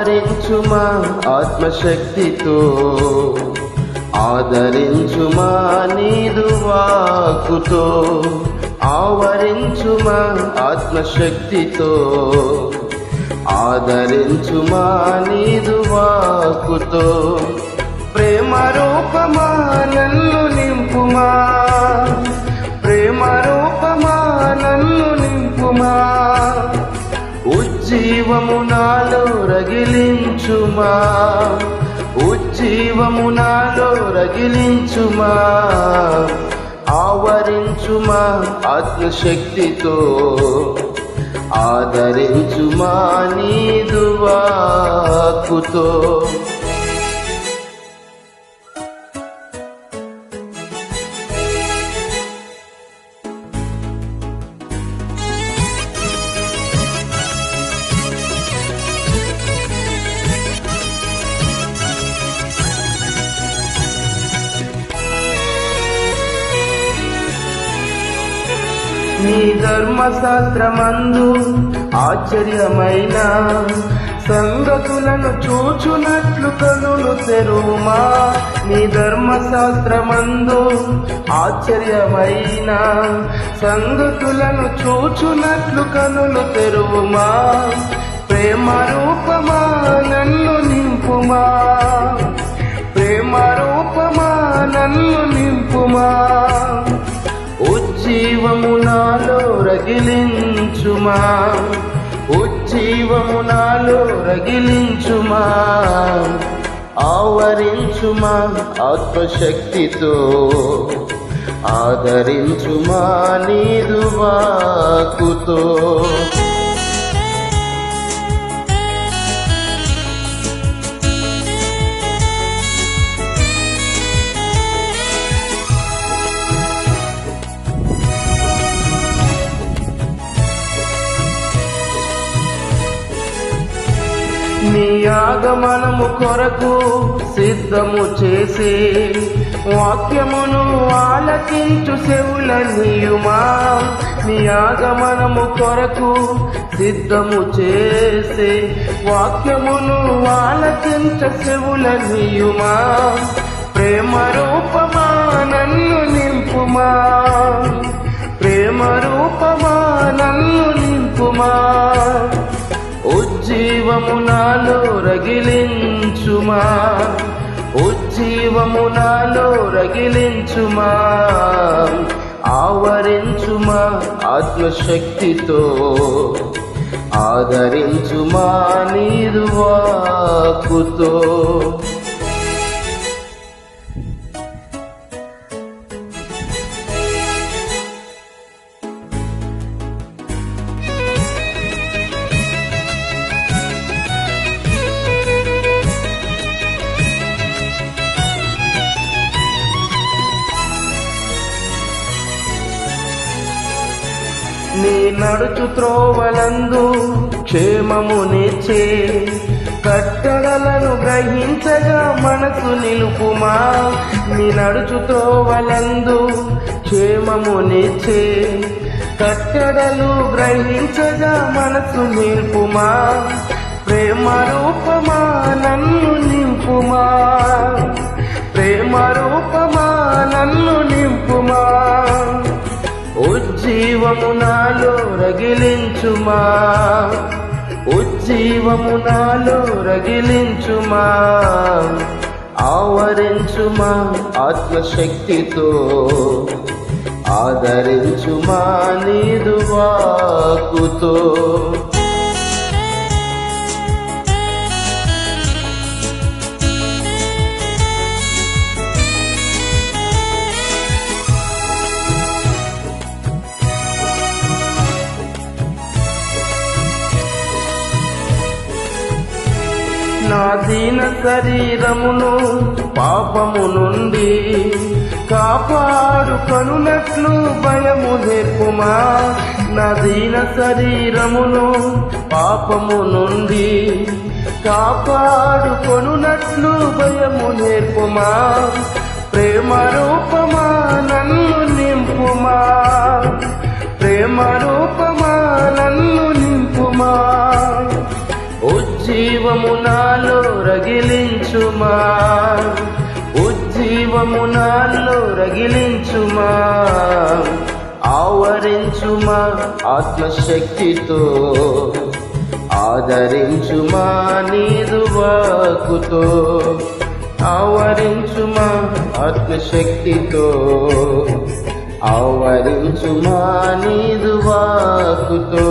ఆవరించుమా ఆత్మశక్తితో ఆదరించుమా నీదు వాకుతో ఆవరించుమా ఆత్మశక్తితో ఆదరించుమా నీదు వాకుతో ప్రేమ రూపమా నన్ను నింపుమా ప్రేమ రూపమా నన్ను నింపుమా. ఉజ్జీవము నాలో రగిలించుమా? ఉజ్జీవము నాలో రగిలించుమా? ఆవరించుమా ఆత్మశక్తితో? ఆదరించుమా నీదు వాకుతో? నీ ధర్మశాస్త్రమందు ఆశ్చర్యమైన సంగతులను చూచునట్లు కనులు తెరువుమా? నీ ధర్మశాస్త్రమందు ఆశ్చర్యమైన సంగతులను చూచునట్లు కనులు తెరువుమా? ప్రేమ రూపమా నన్ను నింపుమా? ప్రేమ రూపమా నన్ను నింపుమా? ఉజ్జీవము నాలో రగిలించుమా? ఉజ్జీవము నాలో రగిలించుమా? ఆవరించుమా ఆత్మశక్తితో? ఆదరించుమా నీదు వాకుతో? నీ ఆగమనము కొరకు సిద్ధము చేసే వాక్యమును ఆలకించు చెవుల నీయుమా. నీ ఆగమనము కొరకు సిద్ధము చేసే వాక్యమును ఆలకించ చెవుల నీయుమా. ప్రేమ రూపమా నన్ను నింపుమా. ప్రేమ రూపమా నన్ను ఉజ్జీవము నాలో రగిలించుమా? ఉజ్జీవము నాలో రగిలించుమా? ఆవరించుమా ఆత్మశక్తితో? ఆదరించుమా నీరు వాకుతో? నడుచు త్రోవలందు క్షేమమునిచ్చే కట్టడలను గ్రహించగా మనసు నిలుపుమా? నీ నడుచు త్రోవలందు క్షేమమునిచ్చే కట్టడలు గ్రహించగా మనసు నిలుపుమా? ప్రేమ రూపమా నన్ను నింపుమా? ఉజ్జీవము నాలో రగిలించుమా? ఉజ్జీవము నాలో రగిలించుమా? ఆవరించుమా ఆత్మశక్తితో? ఆదరించుమా నీదు వాకుతో? దీన శరీరమును పాపము నుండి కాపాడు కనునట్లు భయము నేర్పుమా నా దీన శరీరమును పాపము నుండి కాపాడు కొనునట్లు భయము నేర్పుమా ప్రేమ రూపమా నన్ను నింపుమా? ప్రేమ రూపమా నన్ను నింపుమా? ఉజ్జీవము నాలో రగిలించుమా. ఉజ్జీవము నాలో రగిలించుమా. ఆవరించుమా ఆత్మశక్తితో. ఆదరించుమా నీదు వాకుతో ఆవరించుమా ఆత్మశక్తితో. ఆవరించుమా నీదు వాకుతో